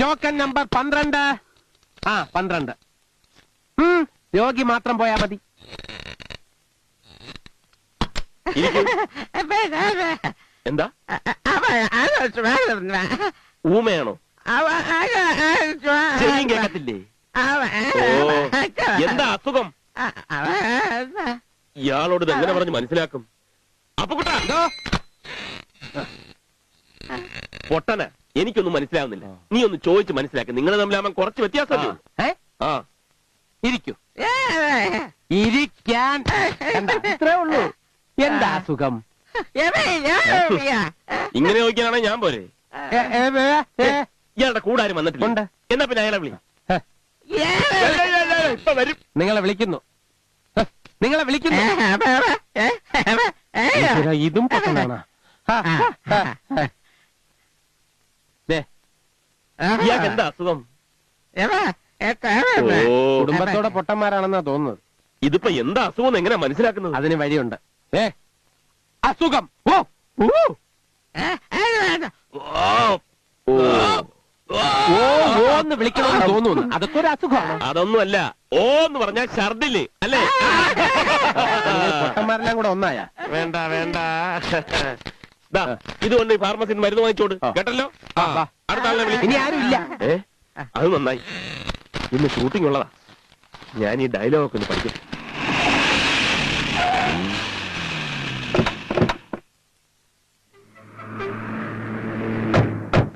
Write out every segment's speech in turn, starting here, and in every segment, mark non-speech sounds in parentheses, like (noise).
Token number പന്ത്രണ്ട്. ആ പന്ത്രണ്ട്. രോഗി മാത്രം പോയാ മതി. (laughs) എന്താ? ഊമയാണോ? ഓ എന്താ അസുഖം? ഇയാളോട് എങ്ങനെ പറഞ്ഞ് മനസ്സിലാക്കും? അപ്പൊ കുട്ടാ പൊട്ടന എനിക്കൊന്നും മനസ്സിലാവുന്നില്ല നീ ഒന്ന് ചോദിച്ച് മനസ്സിലാക്കി നിങ്ങൾ തമ്മിലാകുമ്പോൾ കുറച്ച് വ്യത്യാസം ആ ഇരിക്കൂ ഇരിക്കാൻ എന്താ ഇത്രേ ഉള്ളൂ എന്താ സുഖം ഇങ്ങനെ ചോദിക്കാനാണെ ഞാൻ പോരെ ഏ, ഏ, ഏ, ഏ. ഇയാളുടെ കൂടാരും വന്നിട്ടുണ്ട് ഉണ്ട്. എന്നാ പിന്നെ അയാളെ വിളി ഹെ, ഇപ്പൊ വരും നിങ്ങളെ വിളിക്കുന്നു ഹെ, നിങ്ങളെ വിളിക്കുന്നു ഈശ്വരാ, ഇതും പൊട്ടനാണ് ഇയാൾക്ക് എന്താ അസുഖം? കുടുംബത്തോടെ പൊട്ടന്മാരാണെന്നാ തോന്നുന്നത്. ഇതിപ്പോ എന്താ അസുഖം എങ്ങനെ മനസ്സിലാക്കുന്നത്? അതിന് വഴിയുണ്ട്. ഏ അസുഖം. ഓ ഊ. ഓ. ഓ. ഓ എന്ന് വിളിക്കണമെന്ന് തോന്നുന്നു. അതൊക്കെ ഒരു അസുഖമാണ്? അതൊന്നുമല്ല. ഓ എന്ന് പറഞ്ഞാൽ ഛർദില്ലേ അല്ലേ? പൊട്ടന്മാരെല്ലാം കൂടെ ഒന്നായ? വേണ്ട വേണ്ട. ഇതുകൊണ്ട് ഫാർമസിന് ഫാർമസിന്ന് മരുന്ന് വാങ്ങിച്ചോട് കേട്ടല്ലോ. അടുത്ത വിളി ഇനി ആരും ഇല്ല അത് നന്നായി. ഇന്ന് ഷൂട്ടിംഗ് ഉള്ളതാ. ഞാൻ ഈ ഡയലോഗ് ഒക്കെ ഒന്ന് പഠിക്കും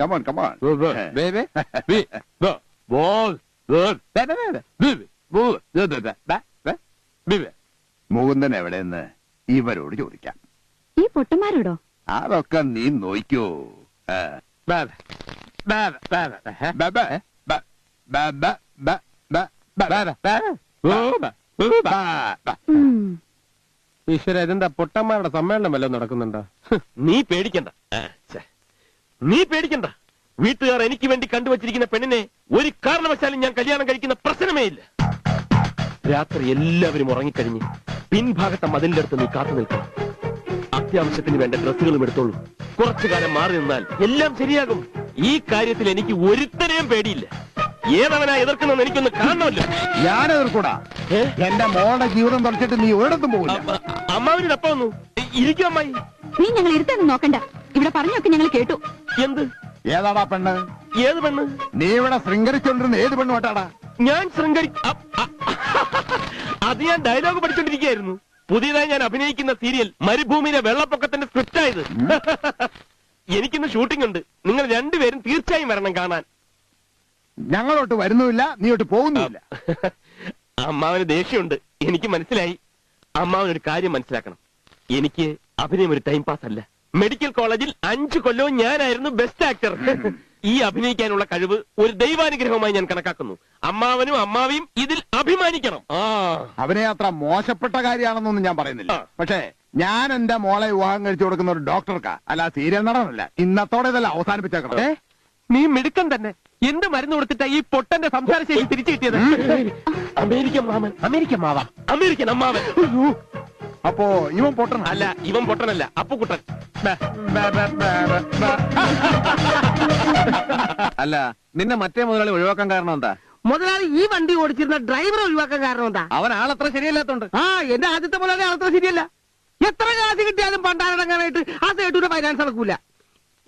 Come on, come on. Mukundan എവിടെയെന്ന് ഇവരോട് ചോദിക്കാം. ഈ പൊട്ടന്മാരോടോ അതൊക്കെ നീ നോയിക്കോ ഈശ്വര ഇതെന്താ പൊട്ടന്മാരുടെ സമ്മേളനം വല്ലതും നടക്കുന്നുണ്ടോ നീ പേടിക്കണ്ട നീ പേടിക്കണ്ട വീട്ടുകാർ എനിക്ക് വേണ്ടി കണ്ടുവച്ചിരിക്കുന്ന പെണ്ണിനെ ഒരു കാരണവശാലും ഞാൻ കല്യാണം കഴിക്കുന്ന പ്രശ്നമേ ഇല്ല രാത്രി എല്ലാവരും ഉറങ്ങിക്കഴിഞ്ഞ് പിൻഭാഗത്തെ മതിലിന്റെ അടുത്ത് നീ കാത്തു നിൽക്കണം അത്യാവശ്യത്തിന് വേണ്ട ഡ്രസ്സുകളും എടുത്തോളൂ. കുറച്ചു കാലം മാറി നിന്നാൽ എല്ലാം ശരിയാകും. ഈ കാര്യത്തിൽ എനിക്ക് ഒരുത്തരെയും പേടിയില്ല. ഏതവനാ എതിർക്കുന്നെന്ന് എനിക്കൊന്ന് കാണണമല്ലോ. ഞാൻ എതിർക്കൂടാ? എന്റെ മോളുടെ ജീവിതം തുറച്ചിട്ട് നീ ഒരിടത്തും പോകില്ല അമ്മാവിന് തപ്പ വന്നു? ഇരിക്കും അമ്മായി. നീ ഞങ്ങൾ ഇരുത്തൊന്നും നോക്കണ്ട. ഇവിടെ പറഞ്ഞൊക്കെ ഞങ്ങൾ കേട്ടു. എന്ത്? ഏതാടാ പെണ്ണ്? ഏത് പെണ്ണ്? നീ ഇവിടെ ശൃംഗരിച്ചോണ്ടിരുന്ന ഏത് പെണ്ണ് വട്ടാടാ ഞാൻ ശൃംഗരി (laughs) അത് ഞാൻ ഡയലോഗ് പഠിച്ചോണ്ടിരിക്കുകയായിരുന്നു. പുതിയതായി ഞാൻ അഭിനയിക്കുന്ന സീരിയൽ മരുഭൂമിയിലെ വെള്ളപ്പൊക്കത്തിന്റെ സ്ക്രിപ്റ്റ് ആയത് (laughs) എനിക്കിന്ന് ഷൂട്ടിംഗ് ഉണ്ട്. നിങ്ങൾ രണ്ടുപേരും തീർച്ചയായും വരണം കാണാൻ. ഞങ്ങളോട്ട് വരുന്നുമില്ല നീയോട്ട് പോകുന്നുമില്ല. അമ്മാവന് ദേഷ്യമുണ്ട്. എനിക്ക് മനസ്സിലായി. അമ്മാവൻ ഒരു കാര്യം മനസ്സിലാക്കണം. എനിക്ക് അഭിനയം ഒരു ടൈം പാസ് അല്ല. മെഡിക്കൽ കോളേജിൽ അഞ്ചു കൊല്ലവും ഞാനായിരുന്നു ബെസ്റ്റ് ആക്ടർ (laughs) ഈ അഭിനയിക്കാനുള്ള കഴിവ് ഒരു ദൈവാനുഗ്രഹമായി ഞാൻ കണക്കാക്കുന്നു. അമ്മാവനും അമ്മാവിയും ഇതിൽ അഭിമാനിക്കണം. ആ. അവനെ അത്ര മോശപ്പെട്ട കാര്യമാണെന്നൊന്നും ഞാൻ പറയുന്നില്ല. പക്ഷേ ഞാൻ എന്റെ മോളെ വിവാഹം കഴിച്ചു കൊടുക്കുന്ന ഒരു ഡോക്ടർക്കാ. അല്ല സീരിയൽ നടനല്ല. ഇന്നത്തോടെ ഇതല്ല അവസാനിപ്പിച്ചേക്കണം. ഏ? നീ മിടുക്കൻ തന്നെ. എന്ത് മരുന്ന് കൊടുത്തിട്ടാ ഈ പൊട്ടന്റെ സംസാര ശൈലി തിരിച്ചു കിട്ടിയത്? അമേരിക്കൻ മാമൻ. അമേരിക്കൻ മാവാം. അമേരിക്കൻ അമ്മാവൻ. അപ്പോ ഇവൻ പൊട്ടൻ അല്ല ഇവൻ പൊട്ടനല്ല അപ്പുക്കുട്ടൻ അല്ല നിന്നെ മറ്റേ മുതലാളി ഒഴിവാക്കാൻ കാരണം എന്താ? മുതലാളി ഈ വണ്ടി ഓടിച്ചിരുന്ന ഡ്രൈവറെ ഒഴിവാക്കാൻ കാരണം എന്താ? അവൻ ആളത്ര ശരിയല്ലാത്തോണ്ട്. ആ എന്റെ ആദ്യത്തെ മുതലാളി അത്ര ശരിയല്ല. എത്ര കാശ് കിട്ടിയാലും പണ്ടാരടങ്ങാനായിട്ട് ആ സേട്ടൂടെ ഫൈനാൻസ് നടക്കൂല.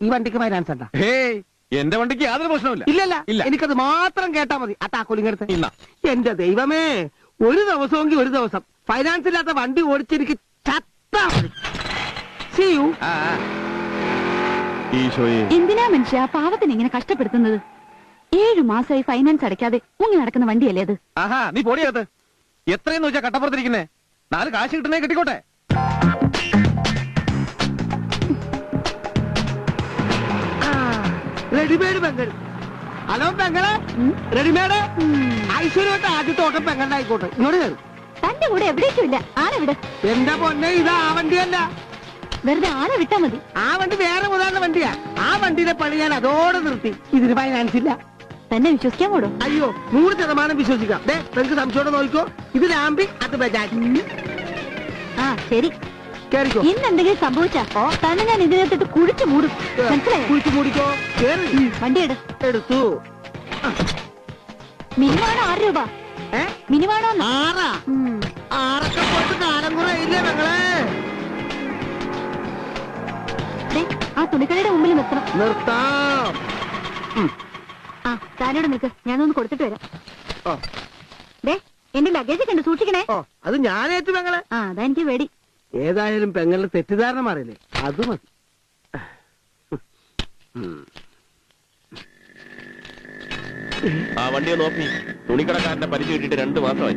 ഈ വണ്ടിക്ക് ഫൈനാൻസ് ഉണ്ടാ? ഹേയ് എന്റെ വണ്ടിക്ക് യാതൊരു പ്രശ്നമില്ല ഇല്ലല്ല ഇല്ല. എനിക്കത് മാത്രം കേട്ടാ മതി. ആ താക്കോലിങ്ങടുത്ത് ഇല്ല. എന്റെ ദൈവമേ ഒരു ദിവസമെങ്കിൽ ഒരു ദിവസം. ഫൈനാൻസ് ഇല്ലാത്ത വണ്ടി ഓടിച്ചെനിക്ക് എന്തിനാ മനുഷ്യ പാവത്തിന് ഇങ്ങനെ കഷ്ടപ്പെടുത്തുന്നത്? ഏഴു മാസമായി ഫൈനാൻസ് അടയ്ക്കാതെ മുങ്ങി നടക്കുന്ന വണ്ടിയല്ലേ അത്? ആഹാ നീ പോടിയത് എത്രയെന്ന് വെച്ചാ കട്ടപ്പുറത്തിരിക്കുന്നേ? നാല് കാശ് കിട്ടുന്നേ കിട്ടിക്കോട്ടെ. റെഡിമേഡ് പെങ്ങൾ. ഹലോ പെങ്ങളെ. റെഡിമേഡ് ഐശ്വര്യമായിട്ട് ആദ്യത്തെ ഓട്ടം പെങ്ങളുടെ ആയിക്കോട്ടെ. ഇങ്ങോട്ട് കയറും. തന്റെ കൂടെ എവിടേക്കും ഇല്ല. ആളെ വിട്. എന്റെ പൊന്നെ ഇത് ആ വണ്ടിയല്ല വെറുതെ ആളെ വിട്ടാ മതി. ആ വണ്ടി വേറെ ഉദാഹരണ വണ്ടിയാ. ആ വണ്ടിയുടെ പണി ഞാൻ അതോടെ നിർത്തി. ഇതിന് ഫൈനാൻസ് ഇല്ല. തന്നെ വിശ്വസിക്കാൻ കൂടോ അയ്യോ നൂറ് ശതമാനം വിശ്വസിക്കാം. ദേ നിങ്ങൾക്ക് സംശയോടെ നോക്കിക്കോ. ഇത് ലാമ്പി അത് ബജാജ്. ആ ശരി. കേറിക്കോ. ഇന്ന് എന്തെങ്കിലും സംഭവിച്ചാ തന്നെ ഞാൻ ഇതിനകത്തിട്ട് കുഴിച്ചു മൂടും. മനസ്സിലായോ? കുഴിച്ചു മൂടിക്കോ? കേറി. എടുത്തു. മിനിമാണോ ആറ് രൂപ. ഏ? മിനിമാണോ ആറാ? ആറൊക്കെ പോയിട്ട് കാലം കുറെ ഇല്ലേ മകളെ. ആ തുണിക്കടയുടെ മുമ്പിൽ നിർത്തണം. നിർത്താം. ആ താനോട് നിൽക്ക്. ഞാനൊന്ന് കൊടുത്തിട്ട് വരാം. ദേ എന്റെ ലഗേജ് കണ്ട് സൂക്ഷിക്കണേ. അത് ഞാനേറ്റു മകളെ. ആ അതാ എനിക്ക് പേടി. ഏതായാലും പെങ്ങളുടെ തെറ്റിദ്ധാരണ മാറിയില്ലേ? അത് മതി. ആ വണ്ടിയെ നോക്കി തുണിക്കടക്കാരന്റെ പരിചയം കിട്ടിയിട്ട് രണ്ടു മാസമായി.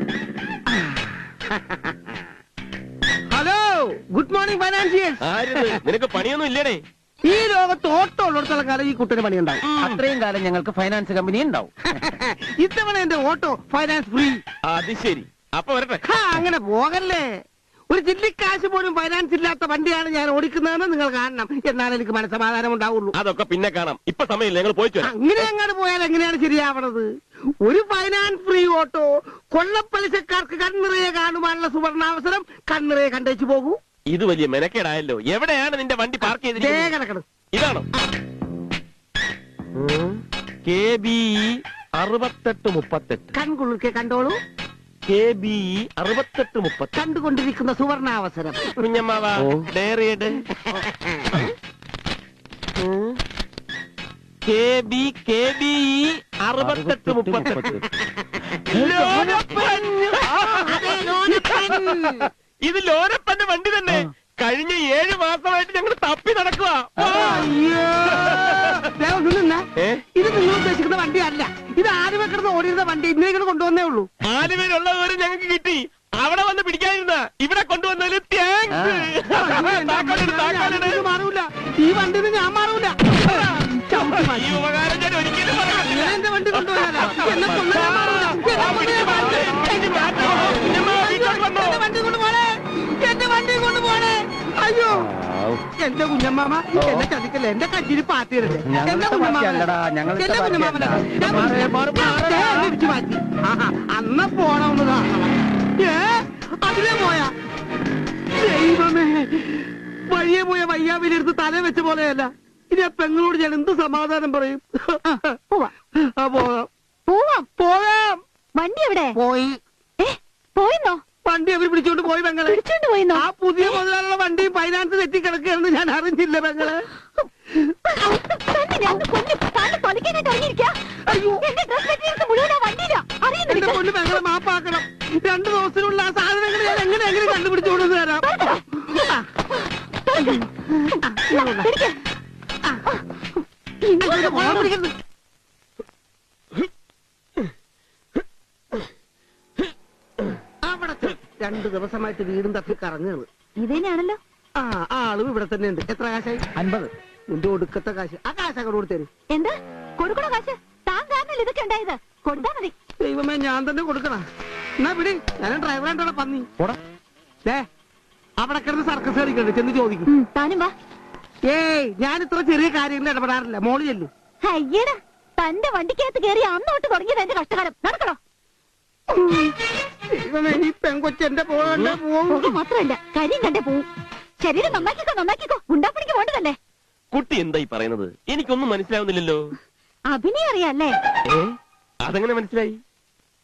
ഹലോ ഗുഡ് മോർണിംഗ് ഫൈനാൻസിയേഴ്സ് ആരിത്? നിനക്ക് പണിയൊന്നും ഇല്ലേ ഈ ലോകത്ത് ഓട്ടോ ഉള്ളിടത്തോളം കാലം ഈ കുട്ടിന് പണിയുണ്ടാവും. അത്രയും കാലം ഞങ്ങൾക്ക് ഫൈനാൻസ് കമ്പനി ഉണ്ടാവും. (laughs) ഇത്തവണ എന്റെ ഓട്ടോ ഫൈനാൻസ് ഫ്രീ അത് ശരി. അപ്പൊ വരട്ടെ. ഹാ, അങ്ങനെ പോകല്ലേ? ഒരു ചില്ലിക്കാശ് പോലും ഫൈനാൻസ് ഇല്ലാത്ത വണ്ടിയാണ് ഞാൻ ഓടിക്കുന്നതെന്ന് നിങ്ങൾ കാണണം. എന്നാലും എനിക്ക് മനസ്സമാധാനം ഉണ്ടാവുള്ളൂ. അതൊക്കെ പിന്നെ കാണാം. ഇപ്പൊ സമയമില്ല ഞങ്ങൾ പോയി അങ്ങനെ അങ്ങോട്ട് പോയാൽ എങ്ങനെയാണ് ശരിയാവണത്? ഒരു ഫൈനാൻസ് ഫ്രീ ഓട്ടോ. കൊള്ളപ്പലിശക്കാർക്ക് കണ്ണിറയെ കാണുവാനുള്ള സുവർണാവസരം കണ്ണിറയെ കണ്ടേച്ചു പോകൂ. ഇത് വലിയ മെനക്കേടായല്ലോ. എവിടെയാണ് നിന്റെ വണ്ടി പാർക്ക് ചെയ്തിരിക്കുന്നത്? ഇതാണോ? കെ ബി അറുപത്തെട്ട് മുപ്പത്തെട്ട്. കൺകുളിർക്കെ കണ്ടോളൂ. കെ ബി അറുപത്തെട്ട് മുപ്പത്തി കണ്ടുകൊണ്ടിരിക്കുന്ന സുവർണാവസരം. കുഞ്ഞമ്മാവ ഡയറിയുടെ കെ ബി കെ ബി അറുപത്തെട്ട് മുപ്പത്തെട്ട്. ലോനപ്പൻ! ഇത് ലോനപ്പന്റെ വണ്ടി തന്നെ. കഴിഞ്ഞ ഏഴ് മാസമായിട്ട് ഞങ്ങൾ തപ്പി നടക്കുക അയ്യോ! ദേ, ഒന്ന് നിന്നെ. ഏ? ഇത് നിങ്ങൾ ഉദ്ദേശിക്കുന്ന വണ്ടിയല്ല. ഇത് ആദ്യമേ കിടന്ന് ഓടിയിരുന്ന വണ്ടി. ഇന്നേ ഇങ്ങോട്ട് കൊണ്ടുവന്നേ ഉള്ളൂ. ആലുവയിലുള്ളവര് ഞങ്ങൾക്ക് കിട്ടി. അവിടെ വന്ന് പിടിക്കാതിരുന്ന ഇവിടെ കൊണ്ടുവന്നതിൽ താങ്ക്സ് താക്കോലിട്, താക്കോലിട്. ഇത് മാറൂല. ഈ വണ്ടി ഞാൻ മാറൂല. ചവിട്ടി മാറ്റി. എന്റെ കുഞ്ഞമ്മാമ എന്നെ ചതിക്കല്ലേ? എന്റെ പാത്തിയിടല്ലേ? എന്റെ കുഞ്ഞമ്മാമനെ മാറ്റി. ആഹാ, അന്ന് പോണമെന്ന് ഏ? അതിലേ പോയാ. ദൈവമേ. വഴിയെ പോയ വയ്യാവിലിരുന്ന് തല വെച്ച പോലെയല്ല. ഇനി ആ പെങ്ങളോട് ഞാൻ എന്ത് സമാധാനം പറയും? പോവാം. പോവാം. പോവാം. വണ്ടി എവിടെ? പോയി. ഏ പോയിന്നോ? വണ്ടി അവർ പിടിച്ചോണ്ട് പോയി പെങ്ങളെ. പിടിച്ചോണ്ട് പോയി ആ പുതിയ മുതലുള്ള വണ്ടി ഫൈനാൻസ് തെറ്റി കിടക്കുകയാണെന്ന് ഞാൻ അറിഞ്ഞില്ല പെങ്ങളെ. എന്റെ പൊന്ന് പെങ്ങളെ മാപ്പാക്കണം. രണ്ടു ദിവസത്തിനുള്ള ആ സാധനങ്ങൾ ഞാൻ എങ്ങനെ എങ്ങനെ കണ്ടുപിടിച്ചോണ്ട് തരാം പിടിക്കരുത്. രണ്ടു ദിവസമായിട്ട് വീടും തപ്പി കറങ്ങുകയാണ്. ഇതന്നെയാണല്ലോ ആ ആ ആളും ഇവിടെ തന്നെ ഉണ്ട് എത്ര കാശായി? അൻപത്. നിന്റെ ഒടുക്കത്തെ കാശ്. ആ കാശ് അങ്ങോട്ട് കൊടുത്തേര് എന്ത്? കൊടുക്കണോ കാശ്? താൻ കാരണല്ലേ ഇതൊക്കെ ഉണ്ടായത്? കൊടുത്താ മതി. ദൈവമേ ഞാൻ തന്നെ കൊടുക്കണ. എന്നാ പിടി ഞാൻ ഡ്രൈവറായിട്ടാണ് പന്നി. പോടാ ദേ അവിടെ കിടന്ന് സർക്കസ് കളിക്കണ്ട് ചെന്ന് ചോദിക്കും. താനും വാ. ഏയ് ഞാൻ ഇത്ര ചെറിയ കാര്യങ്ങളിൽ ഇടപെടാറില്ല. മോളി ചെല്ലു. അയ്യടാ തന്റെ വണ്ടിക്കകത്ത് കയറി അന്നോട്ട് തുടങ്ങിയത് എന്റെ കഷ്ടകാലം. നടക്കണോ? ഈ പെങ്കൊച്ചെന്റെ പോകണ്ട പോകും പുക മാത്രമല്ല കരിയും കണ്ടേ പോവും. ശരീരം നന്നാക്കിക്കോ നന്നാക്കിക്കോ. ഉണ്ടാപ്പണിക്ക് വേണ്ടതല്ലേ കുട്ടി എന്തായി പറയുന്നത്? എനിക്കൊന്നും മനസ്സിലാവുന്നില്ലല്ലോ. അഭിനയം അറിയാല്ലേ? അതങ്ങനെ അതെങ്ങനെ മനസ്സിലായി?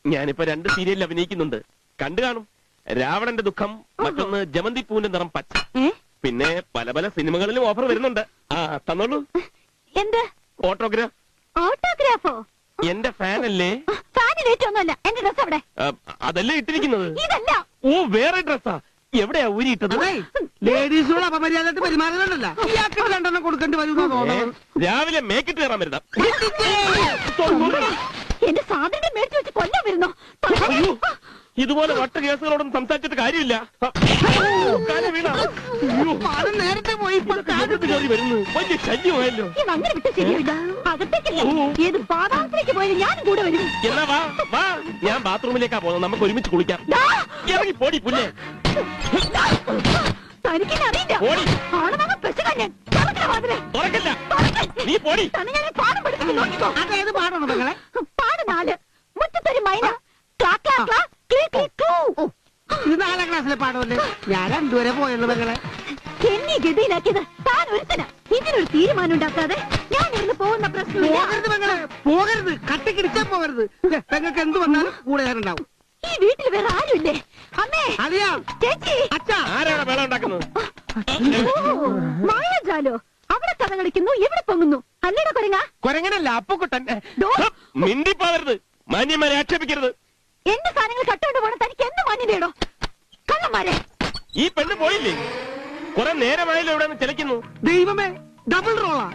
ഞാനിപ്പോ രണ്ട് സീരിയലിൽ അഭിനയിക്കുന്നുണ്ട്. കണ്ടു കാണും. രാവണന്റെ ദുഃഖം മറ്റൊന്ന് ജമന്തി പൂവിന്റെ നിറം പച്ച. പിന്നെ പല പല സിനിമകളിലും ഓഫർ വരുന്നുണ്ട്. ആ തന്നോളൂ. എന്ത്? ഓട്ടോഗ്രാഫ്. ഓട്ടോഗ്രാഫോ? എന്റെ ഫാൻ അല്ലേ ഫാനിലേറ്റ് ഒന്നുമല്ല എന്റെ ഡ്രസ് അവിടെ അതല്ലേ ഇട്ടിരിക്കുന്നത്? ഇതല്ല. ഓ വേറെ ഡ്രസ്സാ എവിടെയാ ഊരിയിട്ടത്? അതെ. ലേഡീസിനോട് അപമര്യാദയായിട്ട് പെരുമാറുന്നുണ്ടല്ല. ഇയാൾക്ക് രണ്ടെണ്ണം കൊടുക്കേണ്ടി വരുമെന്നാ തോന്നുന്നത് രാവിലെ മേക്കിട്ട് കയറാൻ വരുന്ന എന്റെ സാധനം മേടിച്ചു വെച്ച് കൊല്ലം വരുന്നോ? ഇതുപോലെ വട്ട കേസുകളോടൊന്നും സംസാരിച്ചിട്ട് കാര്യമില്ല. ആ, കാൽ വീണ. അയ്യോ, അത് നേരത്തെ പോയി വരുന്നു? വലിയ ശല്യമായല്ലോ. എന്നാ വാ വാ. ഞാൻ ബാത്റൂമിലേക്കാ പോകുന്നത്. നമുക്ക് ഒരുമിച്ച് കുളിക്കാം. ഇറങ്ങി പോടി പുല്ലേ. നീ പോടി. തന്നെ ഞാൻ പാഠം പഠിപ്പിച്ച് നോക്കിക്കോ അതേത് പാടാണ് പാട് നാല്. മുറ്റത്തൊരു മൈന. ക്ലീ ക്ലീ ക്ലൂ. ഇത് നാലാം ക്ലാസ്സിലെ പാടമല്ലേ ഞാൻ രണ്ടുവരെ പോയുള്ളൂ പെങ്ങളെ എന്നെ ഗതിയിലാക്കിയത് താൻ ഒരുത്തന. ഇതിനൊരു തീരുമാനം ഉണ്ടാക്കാതെ ഞാൻ ഇവിടുന്ന് പോകുന്ന പ്രശ്നമില്ല. പോകരുത് പെങ്ങളെ പോകരുത്. കട്ടിക്കിടിച്ചാ പോകരുത്. പെങ്ങൾക്ക് എന്ത് വന്നാലും കൂടെ ഞാനുണ്ടാവും ഈ വീട്ടിൽ വേറെ ആരുമില്ലേ? അമ്മേ അറിയാം ചേച്ചി. അച്ഛാ. ആരാണ് വേളം ഉണ്ടാക്കുന്നത്? മായാജാലോ അവിടെ കഥ കളിക്കുന്നു ഇവിടെ പൊങ്ങുന്നു? അല്ലേടാ കൊരങ്ങ? കൊരങ്ങനല്ല അപ്പുക്കുട്ടൻ. ദോ, മിണ്ടിപ്പോകരുത്. മാന്യന്മാരെ ആക്ഷേപിക്കരുത്. എന്റെ സാധനങ്ങൾ കട്ടുകൊണ്ട് പോകണം തനിക്ക് എന്ത് മാന്യതയോ കള്ളന്മാരെ. ഈ പെണ്ണ് പോയില്ലേ? കുറെ നേരമായല്ലോ ഇവിടെ ചെലക്കുന്നു ദൈവമേ ഡബിൾ റോളാ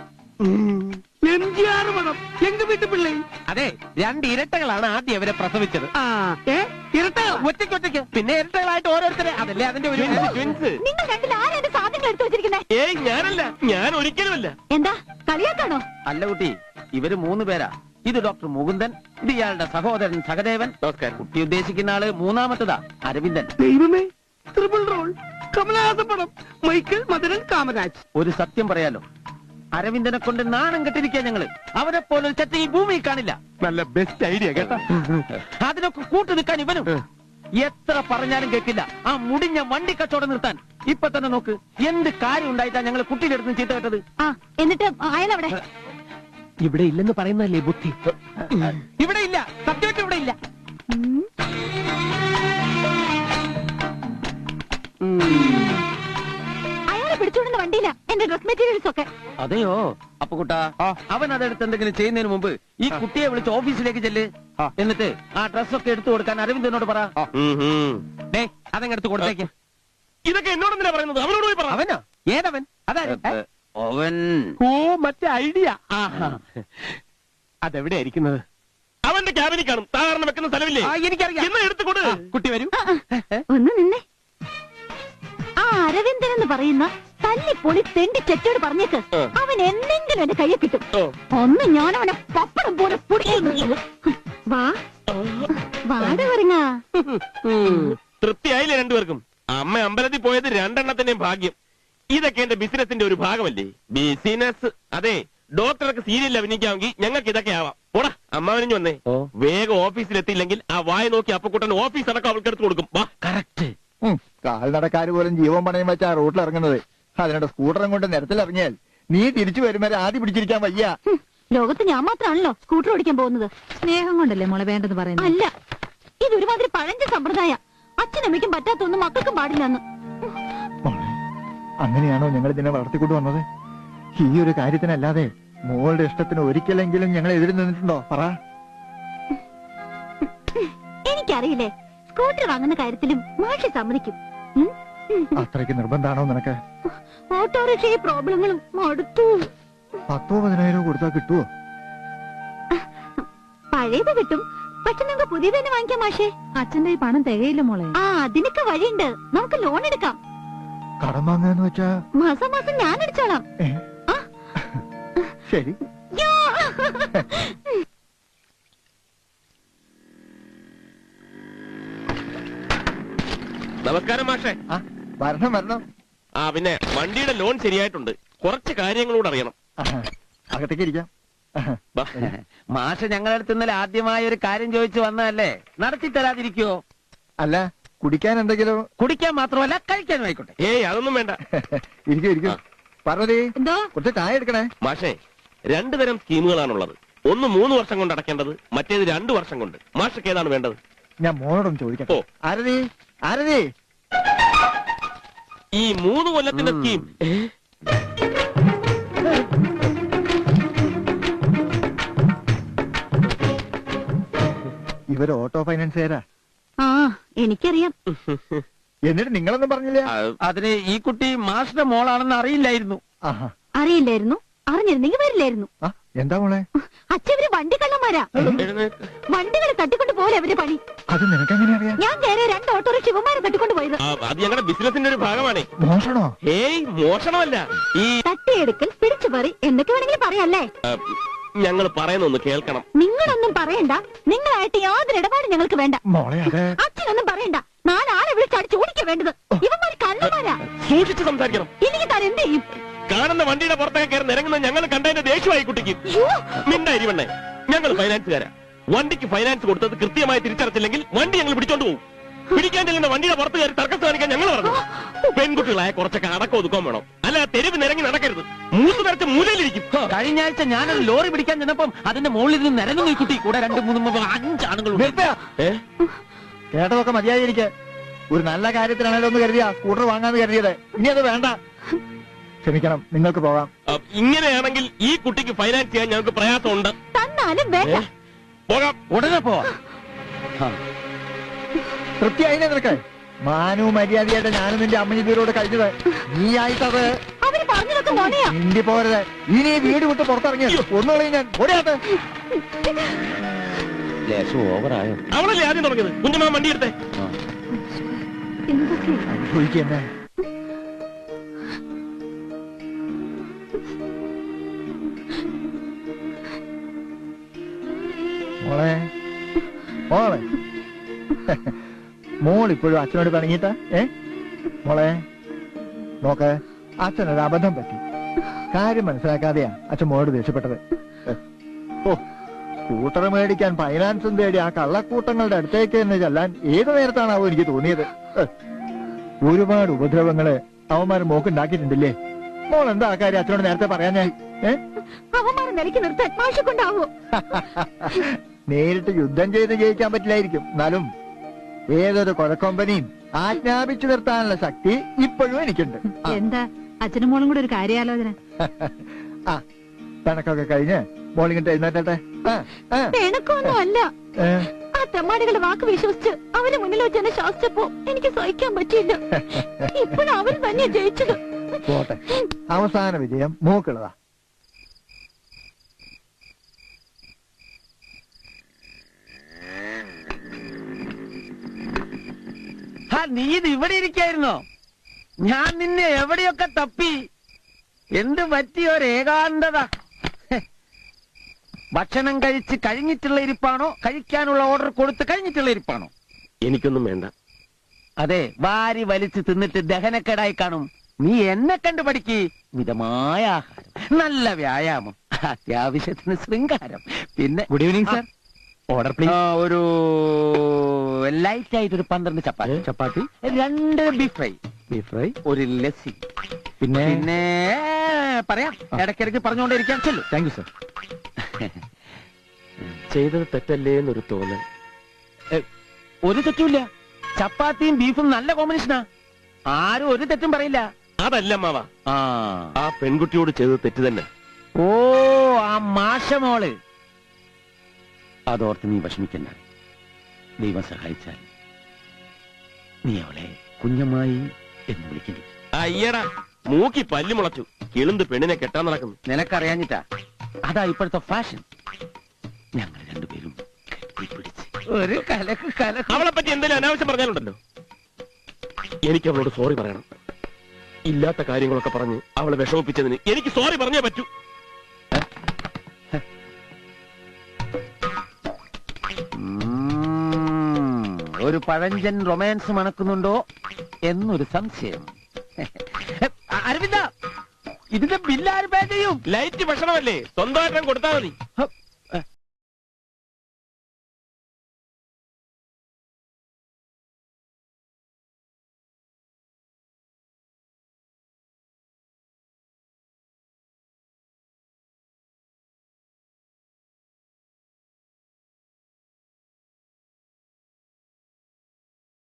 പടം. എങ്ക വീട്ടു പിള്ളേ? അതെ രണ്ട് ഇരട്ടകളാണ് ആദ്യം അവരെ പ്രസവിച്ചത്. ഒറ്റയ്ക്ക് ഒറ്റയ്ക്ക്. പിന്നെ ഇരട്ടകളായിട്ട് ഓരോരുത്തരെ. അതല്ലേ അതിന്റെ ഒരു ട്വിൻസ് നിങ്ങൾ രണ്ടിൽ ആരാ എന്റെ സാധനങ്ങൾ എടുത്തു വെച്ചിരിക്കുന്നേ? ഏയ് ഞാനല്ല. ഞാൻ ഒരിക്കലുമല്ല. എന്താ? കളിയാക്കാണോ? അല്ല കുട്ടി ഇവർ മൂന്ന് പേരാ. ഇത് ഡോക്ടർ മുകുന്ദൻ ഇത് ഇയാളുടെ സഹോദരൻ സഹദേവൻ. നമസ്കാരം. കുട്ടി ഉദ്ദേശിക്കുന്ന ആൾ മൂന്നാമത്തതാ അരവിന്ദൻ. ദൈവമേ ട്രിപ്പിൾ റോൾ കമലഹാസൻ പടം. മൈക്കിൾ മദനൻ കാമരാജ്. ഒരു സത്യം പറയാലോ അരവിന്ദനെ കൊണ്ട് നാണം കെട്ടിരിക്കുക ഞങ്ങൾ. അവരെ പോലെ ഒരു ചെറ്റ ഈ ഭൂമിയിൽ കാണില്ല. നല്ല ബെസ്റ്റ് ഐഡിയ കേട്ടോ. അതിനൊക്കെ കൂട്ടു നിൽക്കാൻ ഇവനും. എത്ര പറഞ്ഞാലും കേൾക്കില്ല. ആ മുടിഞ്ഞ വണ്ടി കച്ചവടം നിർത്താൻ. ഇപ്പൊ തന്നെ നോക്ക് എന്ത് കാര്യം ഉണ്ടായിട്ടാ ഞങ്ങൾ കുട്ടിയുടെ അടുത്ത് ചീത്ത കേട്ടത്? ആ എന്നിട്ട് അയാളവിടെ ഇവിടെ ഇല്ലെന്ന് പറയുന്നല്ലേ ബുദ്ധി? ഇവിടെ ഇല്ല. സത്യമായിട്ട് ഇവിടെ ഇല്ല. അയാളെ പിടിച്ചോണ്ടുന്ന വണ്ടിയില്ല എന്റെ ഡ്രസ് മെറ്റീരിയൽസ് ഒക്കെ. അതെയോ? അപ്പൊ കുട്ടാ അവൻ അതെടുത്ത് എന്തെങ്കിലും ചെയ്യുന്നതിന് മുമ്പ് ഈ കുട്ടിയെ വിളിച്ച് ഓഫീസിലേക്ക് ചെല്ല്. എന്നിട്ട് ആ ഡ്രസ് ഒക്കെ എടുത്തു കൊടുക്കാൻ അരവിന്ദനോട് പറ. ഡേ അതങ്ങടുത്ത് കൊടുത്തേക്ക്. ഇതൊക്കെ എന്നോടെന്തിനാ പറയുന്നത്? അവനോട് പോയി പറ. അവനോ? ഏതവൻ? അതായത് ഏ? അവൻ ഓ മറ്റേ ഐഡിയ. അതെവിടെ ആയിരിക്കുന്നത് അവന്റെ ക്യാബിനിൽ കാണും. സാധാരണ വെക്കുന്ന സ്ഥലമില്ലേ? ആ, എനിക്കറിയാം. ഇന്ന് എടുത്തുകൊണ്ട് കുട്ടി വരൂ. ഒന്ന് നിന്നെ. ആ അരവിന്ദൻ എന്ന് പറയുന്ന തല്ലിപ്പൊളി തെണ്ടി ചെറ്റോട് പറഞ്ഞേക്ക്. അവൻ എന്തെങ്കിലും എന്റെ കയ്യെ കിട്ടും. ഒന്ന് ഞാൻ അവനെ പപ്പടം പോലെ വാ. വാട പറഞ്ഞ തൃപ്തിയായില്ലേ രണ്ടുപേർക്കും? അമ്മ അമ്പലത്തിൽ പോയത് രണ്ടെണ്ണത്തിന്റെയും ഭാഗ്യം. ഇതൊക്കെ എന്റെ ബിസിനസിന്റെ ഒരു ഭാഗമല്ലേ? ബിസിനസ് അതെ ഡോക്ടർക്ക് സീരിയൽ അഭിനയിക്കാമെങ്കിൽ ഞങ്ങൾക്ക് ഇതൊക്കെ ആവാം. ഓടാ അമ്മാവനിഞ്ഞു വന്നേ. വേഗം ഓഫീസിലെത്തിയില്ലെങ്കിൽ ആ വായ നോക്കി അപ്പക്കുട്ടൻ ഓഫീസ് അടക്കം അവൾക്ക് എടുത്തു കൊടുക്കും. വാ. കറക്റ്റ്. കാൽനടക്കാർ പോലും ജീവൻ പണയം വെച്ചാ റോട്ടിൽ ഇറങ്ങുന്നത്. അതിനോട് സ്കൂട്ടറും കൊണ്ട് നിരത്തിൽ ഇറങ്ങിയാൽ നീ തിരിച്ചു വരുമ്പോൾ വരെ ആദ്യം പിടിച്ചിരിക്കാൻ വയ്യ. ലോകത്ത് ഞാൻ മാത്രമാണല്ലോ സ്കൂട്ടർ ഓടിക്കാൻ പോകുന്നത്. സ്നേഹം കൊണ്ടല്ലേ മോളെ വേണ്ടത് പറയുന്നത്? അല്ല ഇതൊരുമാതിരി പഴഞ്ച സമ്പ്രദായ. അച്ഛനമ്മയ്ക്കും പറ്റാത്തൊന്നും മക്കൾക്കും പാടില്ലെന്ന്. അങ്ങനെയാണോ ഞങ്ങൾ ഇതിനെ വളർത്തിക്കൊണ്ടു വന്നത്? ഈ ഒരു കാര്യത്തിനല്ലാതെ മോളുടെ ഇഷ്ടത്തിന് ഒരിക്കലെങ്കിലും ഞങ്ങൾ എതിര് നിന്നിട്ടുണ്ടോ? പറ. എനിക്കറിയില്ലേ സ്കൂട്ടർ വാങ്ങുന്ന കാര്യത്തിലും മാഷി സമ്മതിക്കും? അത്രയ്ക്ക് നിർബന്ധാണോ നിനക്ക്? ഓട്ടോറിക്ഷ ഈ പ്രോബ്ലങ്ങളും മടുത്തു. പത്തോ പതിനായിരോ കൊടുത്താ കിട്ടുവോ? പഴയത് കിട്ടും. പക്ഷെ നമുക്ക് പുതിയതന്നെ വാങ്ങിക്കാം മാഷേ. അച്ഛന്റെ ഈ പണം തികയില്ല മോളെ. ആ അതിനൊക്കെ വഴിയുണ്ട്. നമുക്ക് ലോൺ എടുക്കാം. കടം വാങ്ങാന്ന് വെച്ചാ? മാസം മാസം ഞാൻ അടിച്ചോളാം. ശരി. നമസ്കാരം മാഷേ. ആ വരണം വരണം. ആ പിന്നെ വണ്ടിയുടെ ലോൺ ശരിയായിട്ടുണ്ട്. കുറച്ച് കാര്യങ്ങളോട് അറിയണം. അകത്തേക്ക് ഇരിക്കാം. വാ. മാഷ ഞങ്ങളടുത്ത് ഇന്നലെ ആദ്യമായ ഒരു കാര്യം ചോദിച്ചു വന്നതല്ലേ? നടത്തി തരാതിരിക്കോ അല്ല കുടിക്കാൻ എന്തെങ്കിലും? കുടിക്കാൻ മാത്രമല്ല കഴിക്കാൻ ആയിക്കോട്ടെ. ഏയ് അതൊന്നും വേണ്ട. ഇരിക്കും ഇരിക്കും. പാർവതി എന്തോ? കുറച്ച് ചായ എടുക്കണേ. മാഷേ രണ്ടു തരം സ്കീമുകളാണുള്ളത്. ഒന്ന് മൂന്ന് വർഷം കൊണ്ട് അടക്കേണ്ടത് മറ്റേത് രണ്ടു വർഷം കൊണ്ട്. മാഷക്ക് ഏതാണ് വേണ്ടത്? ഞാൻ മോനോടൊന്ന് ചോദിക്കട്ടെ. ഓ. ആരതി? ആരതി? ഈ മൂന്ന് കൊല്ലത്തിന്റെ സ്കീം. ഇവർ ഓട്ടോ ഫൈനാൻസ് ഫൈനാൻസുകാരാ. ആ എനിക്കറിയാം. എന്നിട്ട് നിങ്ങളൊന്നും പറഞ്ഞില്ല? അതിന് ഈ കുട്ടി മാഷിന്റെ മോളാണെന്ന് അറിയില്ലായിരുന്നു. അറിയില്ലായിരുന്നു. അറിഞ്ഞിരുന്നെങ്കിൽ വരില്ലായിരുന്നു. എന്താ മോളെ? അച്ഛവര് വണ്ടി കള്ളന്മാരാ. വണ്ടികളെ വണ്ടികൾ തട്ടിക്കൊണ്ട് പോലെ അവർ പണി? അത് നിനക്കെങ്ങനെ അറിയാം? ഞാൻ നേരെ രണ്ട് ഓട്ടോറിക്ഷ ഇവന്മാരെ തട്ടിക്കൊണ്ട് പോയത്. ആ, അത് ഞങ്ങളുടെ ബിസിനസിന്റെ ഒരു ഭാഗമാണ്. മോഷണോ? ഏയ് മോഷണമല്ല. ഈ തട്ടിയെടുക്കൽ പിടിച്ചു പറി എന്തൊക്കെ വേണമെങ്കിലും പറയാല്ലേ ഞങ്ങൾ പറയുന്നൊന്ന് കേൾക്കണം. നിങ്ങളൊന്നും പറയണ്ട. നിങ്ങളായിട്ട് യാതൊരു ഇടപാടും ഞങ്ങൾക്ക് വേണ്ട. മോളെ അതെ. അച്ഛനൊന്നും പറയണ്ട. നാലാളെ വിളിച്ച് അടിച്ച് ഓടിക്കാ വേണ്ടത്. ഇവന്മാര് കള്ളന്മാരാ സൂക്ഷിച്ച് സംസാരിക്കണം. ഇല്ലെങ്കിൽ താൻ എന്ത് ചെയ്യും? കാണുന്ന വണ്ടിയുടെ പുറത്തൊക്കെ കയറി നിരങ്ങുന്ന ഞങ്ങൾ കണ്ടതിന്റെ ദേഷ്യമായി കുട്ടിക്ക്. അയ്യോ, മിണ്ടായിരിവണ്ണേ ഞങ്ങൾ ഫൈനാൻസുകാരാ വണ്ടിക്ക് ഫൈനാൻസ് കൊടുത്തത് കൃത്യമായി തിരിച്ചടച്ചില്ലെങ്കിൽ വണ്ടി ഞങ്ങൾ പിടിച്ചോണ്ട് പോകും പിടിക്കാൻ ചെല്ലുന്ന വണ്ടിയുടെ പുറത്ത് കയറി തർക്കത്ത് കാണിക്കാൻ ഞങ്ങൾ പറഞ്ഞു പെൺകുട്ടികളായ കുറച്ചൊക്കെ അടക്കം ഒതുക്കാൻ വേണം. അല്ല തെരുവ് നിരങ്ങി നടക്കരുത്. മൂന്ന് നിറച്ച് മൂലയിലിരിക്കും. കഴിഞ്ഞ ആഴ്ച ഞാനൊരു ലോറി പിടിക്കാൻ ചെന്നപ്പം അതിന്റെ മുകളിൽ നിന്ന് നിരങ്ങുന്നു ഈ കുട്ടി. കൂടെ രണ്ട് മൂന്ന് അഞ്ചാണുങ്ങൾ അഞ്ച് കേട്ടതൊക്കെ മതിയായിരിക്കെ ഒരു നല്ല കാര്യത്തിനാണല്ലോ ഒന്ന് കരുതിയാ സ്കൂട്ടർ വാങ്ങാന്ന് കരുതിയത്. ഇനി അത് വേണ്ട. ക്ഷമിക്കണം നിങ്ങൾക്ക് പോകാം. ഇങ്ങനെയാണെങ്കിൽ ഈ കുട്ടിക്ക് ഫൈനാൻസ് ചെയ്യാൻ ഞങ്ങൾക്ക് പ്രയാസമുണ്ട്. തന്നാലും പോകാം. ഉടനെ പോവാ. തൃപ്തിയായില്ലേ നിനക്ക്? മാനു മര്യാദയായിട്ട് ഞാനും നിന്റെ അമ്മ ഇതിലൂടെ കഴിഞ്ഞത്. നീ ആയിട്ടത് അവർ പോരത്. ഇനി ഈ വീട് വിട്ട് പുറത്തിറങ്ങി. ഒന്നുകളി ഞാൻ. ഓവറായോ? അവളല്ലേ ആദ്യം തുടങ്ങിയത്? കുഞ്ഞമ്മ വണ്ടി എടുത്തേ. എന്തൊക്കെ? അനുഭവിക്കന്നെ മോളെ. മോളെ. മോൾ ഇപ്പോഴും അച്ഛനോട് പറഞ്ഞിട്ടാ? ഏ? മോളെ നോക്ക് അച്ഛനൊരു അബദ്ധം പറ്റി. കാര്യം മനസ്സിലാക്കാതെയാ അച്ഛൻ മോളോട് ദേഷ്യപ്പെട്ടത്. ഓ സ്കൂട്ടർ മേടിക്കാൻ ഫൈനാൻസും തേടി ആ കള്ളക്കൂട്ടങ്ങളുടെ അടുത്തേക്ക് തന്നെ ചെല്ലാൻ ഏത് നേരത്താണാവോ എനിക്ക് തോന്നിയത്. ഒരുപാട് ഉപദ്രവങ്ങൾ അവന്മാർ മോക്കുണ്ടാക്കിയിട്ടുണ്ടല്ലേ? മോൾ എന്താ ആ കാര്യം അച്ഛനോട് നേരത്തെ പറയാഞ്ഞേ? ഏ? അവന്മാരെ നിലയ്ക്ക് നിർത്താൻ മാഷെ (laughs) നേരിട്ട് യുദ്ധം ചെയ്ത് ജയിക്കാൻ പറ്റില്ലായിരിക്കും. എന്നാലും ഏതൊരു കൊലക്കൊമ്പനെയും ആജ്ഞാപിച്ചു നിർത്താനുള്ള ശക്തി ഇപ്പോഴും എനിക്കുണ്ട്. എന്താ? അച്ഛനും മോളും കൂടെ ഒരു കാര്യാലോചന. ആ പിണക്കൊക്കെ കഴിഞ്ഞ് മോളിങ്ങിട്ട് എഴുന്നേറ്റട്ടെ. പിണക്കൊന്നും അല്ല. ആ തെമ്മാടികളുടെ വാക്ക് വിശ്വസിച്ച് അവരെ മുന്നിൽ വെച്ച് എന്നെ ശാസിച്ചപ്പോ എനിക്ക് സഹിക്കാൻ പറ്റിയില്ല. (laughs) ഇപ്പോഴും അവൻ തന്നെ ജയിച്ചത്. പോട്ടെ. അവസാന വിജയം മൂക്കുള്ളതാ നീ ഇത് ഇവിടെ ഇരിക്കായിരുന്നോ? ഞാൻ നിന്നെ എവിടെയൊക്കെ തപ്പി? എന്ത് പറ്റിയ ഒരു ഏകാന്തത ഭക്ഷണം കഴിച്ച് കഴിഞ്ഞിട്ടുള്ള ഇരിപ്പാണോ? കഴിക്കാനുള്ള ഓർഡർ കൊടുത്ത് കഴിഞ്ഞിട്ടുള്ള ഇരിപ്പാണോ? എനിക്കൊന്നും വേണ്ട. അതെ വാരി വലിച്ച് തിന്നിട്ട് ദഹനക്കേടായി കാണും. നീ എന്നെ കണ്ടു പഠിക്ക്. മിതമായ ആഹാരം നല്ല വ്യായാമം അത്യാവശ്യത്തിന് ശൃംഗാരം. പിന്നെ good evening sir order please ഒരു ലൈറ്റ് ആയിട്ട് ഒരു പന്ത്രണ്ട് ചപ്പാത്തി. ചപ്പാത്തി? രണ്ട് ബീഫ് ഫ്രൈ ബീഫ് ഫ്രൈ ഒരു ലസ്സി. പിന്നെ? പിന്നെ പറയാം. ഇടയ്ക്കിടയ്ക്ക് പറഞ്ഞുകൊണ്ടിരിക്കാൻ ചെല്ലു. താങ്ക് യു സർ ചെയ്തത് തെറ്റല്ലേ എന്നൊരു തോന്നൽ. ഒരു തെറ്റുമില്ല. ചപ്പാത്തിയും ബീഫും നല്ല കോമ്പിനേഷനാ ആരും ഒരു തെറ്റും പറയില്ല. അതല്ല മാവ. ആ. ആ പെൺകുട്ടിയോട് ചെയ്തത് തെറ്റ് തന്നെ. ഓ ആ മാഷമോൾ. അതോർത്ത് നീ വിഷമിക്കണ്ട. ദൈവം സഹായിച്ചാൽ നീ അവളെ കുഞ്ഞമായി എന്ന് വിളിക്കണ്ടി അയ്യടാ മൂക്കി പല്ലു മുളച്ചു. കിളുന്ത് പെണ്ണിനെ കെട്ടാൻ നടക്കുന്നു. നിനക്കറിയാഞ്ഞിട്ടാ? അതാ ഇപ്പോഴത്തെ ഫാഷൻ ഞങ്ങൾ രണ്ടുപേരും കെട്ടിപ്പിടിച്ച് ഒരു കലക്ക് കലക്ക്. അവളെ പറ്റി എന്തെങ്കിലും അനാവശ്യം പറഞ്ഞാലുണ്ടല്ലോ? എനിക്ക് അവളോട് സോറി പറയണം. ഇല്ലാത്ത കാര്യങ്ങളൊക്കെ പറഞ്ഞ് അവളെ വിഷമിപ്പിച്ചതിന് എനിക്ക് സോറി പറഞ്ഞേ പറ്റൂ. ഒരു പഴഞ്ചൻ റൊമാൻസ് മണക്കുന്നുണ്ടോ എന്നൊരു സംശയം. (laughs) അരവിന്ദ ഇതിന്റെ ബില്ല് ആര് പേ ചെയ്യും. ലൈറ്റ് ഭക്ഷണമല്ലേ? സ്വന്തമായിട്ട് കൊടുത്താൽ മതി.